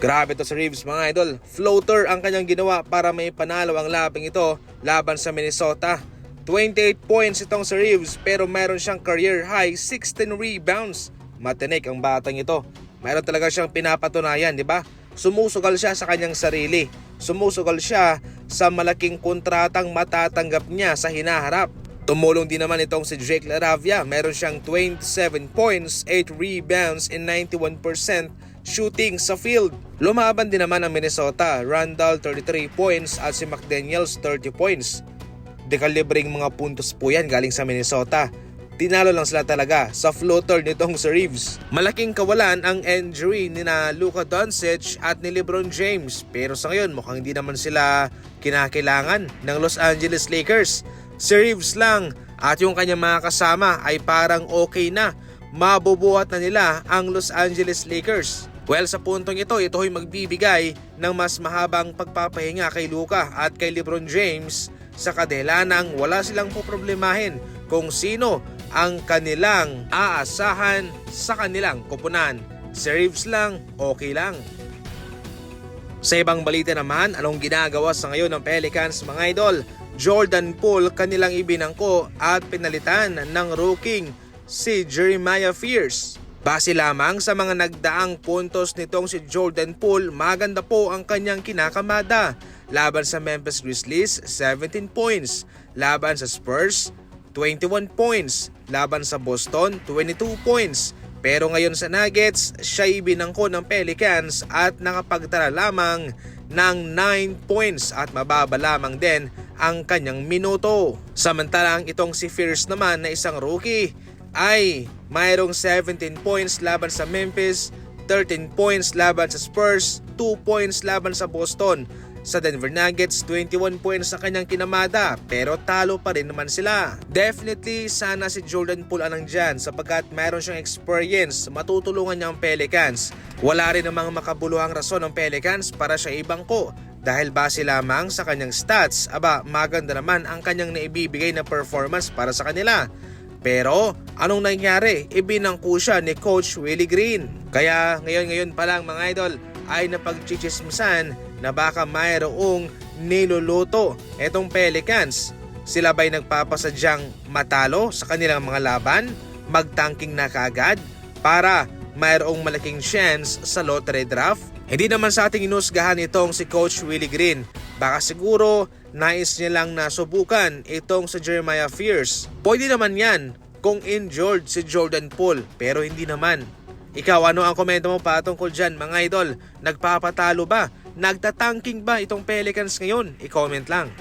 Grabe to sa Reeves mga idol. Floater ang kanyang ginawa para may panalo ang labing ito laban sa Minnesota. 28 points itong sa Reeves pero meron siyang career high 16 rebounds. Matinik ang batang ito. Meron talaga siyang pinapatunayan, di ba? Sumusugal siya sa kanyang sarili. Sumusugal siya sa malaking kontratang matatanggap niya sa hinaharap. Tumulong din naman itong si Jake Laravia. Meron siyang 27 points, 8 rebounds, and 91% shooting sa field. Lumaban din naman ang Minnesota. Randall 33 points at si McDaniels 30 points. Dekalibring mga puntos po yan galing sa Minnesota. Tinalo lang sila talaga sa floater nitong si Reeves. Malaking kawalan ang injury ni na Luka Doncic at ni LeBron James pero sa ngayon mukhang hindi naman sila kinakailangan ng Los Angeles Lakers. Si Reeves lang at yung kanyang mga kasama ay parang okay na. Mabubuhat na nila ang Los Angeles Lakers. Well, sa puntong ito, ito ay magbibigay ng mas mahabang pagpapahinga kay Luka at kay LeBron James sa kadela nang wala silang poproblemahin kung sino ang kanilang aasahan sa kanilang kupunan. Si Reeves lang, okay lang. Sa ibang balita naman, anong ginagawa sa ngayon ng Pelicans mga idol? Jordan Poole kanilang ibinangko at pinalitan ng rookie si Jeremiah Fierce. Base lamang sa mga nagdaang puntos nitong si Jordan Poole, maganda po ang kanyang kinakamada. Laban sa Memphis Grizzlies, 17 points. Laban sa Spurs, 21 points. Laban sa Boston, 22 points. Pero ngayon sa Nuggets, siya ibinangko ng Pelicans at nakapagtala lamang ng 9 points at mababa lamang din ang kanyang minuto. Samantalang itong si Fierce naman na isang rookie ay mayroong 17 points laban sa Memphis, 13 points laban sa Spurs, 2 points laban sa Boston. Sa Denver Nuggets, 21 points sa kanyang kinamada pero talo pa rin naman sila. Definitely sana si Jordan Poole ang nandyan sapagkat mayroon siyang experience, matutulungan niya ang Pelicans. Wala rin namang makabuluhang rason ng Pelicans para siya ibangko dahil base lamang sa kanyang stats, aba maganda naman ang kanyang naibibigay na performance para sa kanila. Pero anong nangyari? Ibinangko siya ni Coach Willie Green. Kaya ngayon-ngayon pa lang mga idol ay napagchichismisan na baka mayroong niluluto etong Pelicans. Sila ba'y nagpapasadyang matalo sa kanilang mga laban? Magtanking na kaagad para mayroong malaking chance sa lottery draft? Hindi naman sa ating inusgahan itong si Coach Willie Green. Baka siguro nais niya lang nasubukan itong si Jeremiah Fierce. Pwede naman yan kung injured si Jordan Poole pero hindi naman. Ikaw ano ang komento mo patungkol dyan mga idol? Nagpapatalo ba? Nagtatanking ba itong Pelicans ngayon? I-comment lang.